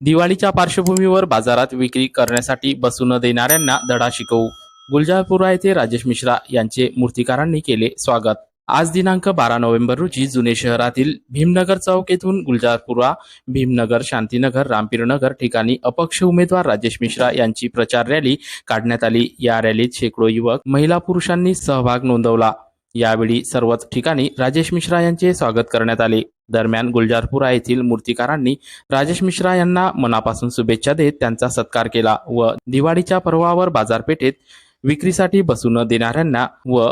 दिवाळीच्या पार्श्वभूमीवर बाजारात विक्री करण्यासाठी बसू न देणाऱ्यांना धडा शिकवू. गुलजारपुरा येथे राजेश मिश्रा यांचे मूर्तिकारांनी केले स्वागत. आज दिनांक बारा नोव्हेंबर रोजी जुने शहरातील भीमनगर चौक येथून गुलजारपुरा भीमनगर शांतीनगर रामपीरनगर ठिकाणी अपक्ष उमेदवार राजेश मिश्रा यांची प्रचार रॅली काढण्यात आली. या रॅलीत शेकडो युवक महिला पुरुषांनी सहभाग नोंदवला. यावेळी सर्वच ठिकाणी राजेश मिश्रा यांचे स्वागत करण्यात आले. दरम्यान गुलजारपुरा येथील मूर्तिकारांनी राजेश मिश्रा यांना मनापासून शुभेच्छा देत त्यांचा सत्कार केला व दिवाळीच्या पर्वावर बाजारपेठेत विक्रीसाठी बसू न देणाऱ्यांना व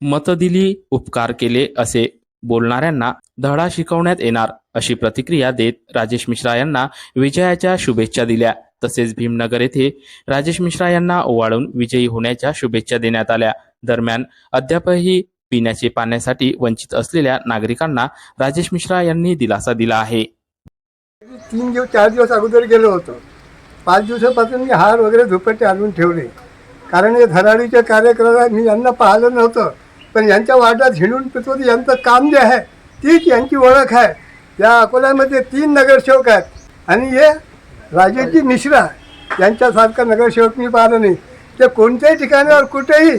मतदिली उपकार केले असे बोलणाऱ्यांना धडा शिकवण्यात येणार अशी प्रतिक्रिया देत राजेश मिश्रा यांना विजयाच्या शुभेच्छा दिल्या. तसेच भीमनगर येथे राजेश मिश्रा यांना ओवाळून विजयी होण्याच्या शुभेच्छा देण्यात आल्या. दरम्यान अद्यापही पिण्याचे पाण्यासाठी वंचित असलेल्या नागरिकांना राजेश मिश्रा यांनी दिलासा दिला आहे. तीन दिवस चार दिवस अगोदर गेलो होतो. पाच दिवसापासून मी हार वगैरे झोपटे आणून ठेवले. कारण हे धराडीच्या कार्यक्रमात मी यांना पाहिलं नव्हतं. पण यांच्या वार्डात हिंडून पितो यांचं काम जे आहे तीच यांची ओळख आहे. या अकोल्यामध्ये तीन नगरसेवक आहेत. आणि हे राजेशजी मिश्रा यांच्यासारखा नगरसेवक मी पाहिलं नाही. ते कोणत्याही ठिकाणावर कुठेही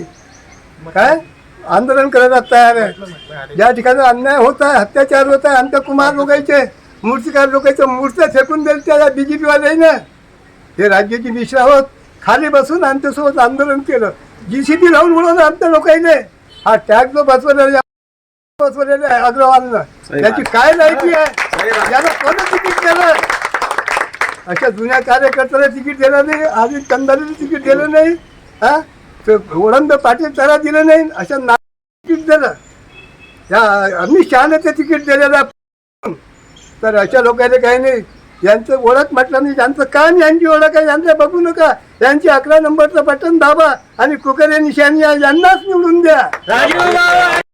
काय? आंदोलन करायला तयार आहे. ज्या ठिकाणी अन्याय होत आहे अत्याचार होत आहे अंतकुमार लोकांचे मूर्तिकार लोकांच्या मूर्त्या फेकून दिल्या त्या बी जे पीवाल्याने हे राज्याची मिश्रा होत. खाली बसून आमच्यासोबत आंदोलन केलं. जी सी पी लावून उडवलं आमच्या लोकांनी. हा टॅग जो बसवलेला बसवलेला आहे अग्रवालनं. त्याची काय माहिती आहे? याला कोण तिकीट दिलं? अशा जुन्या कार्यकर्त्याला तिकीट दिलं नाही. आधी कंदारीला तिकीट दिलं नाही. हा? ओढंद पाटील त्याला दिलं नाही. अशा ना तिकीट दिलं या अमित शहाने ते तिकीट दिलेलं तर अशा लोकांना काही नाही यांचं ओळख म्हटलं नाही यांचं काम यांची ओळख आहे यांचं बघू नका. यांची अकरा नंबरचं बटन दाबा आणि कुकर निशाणी यांनाच निवडून द्या.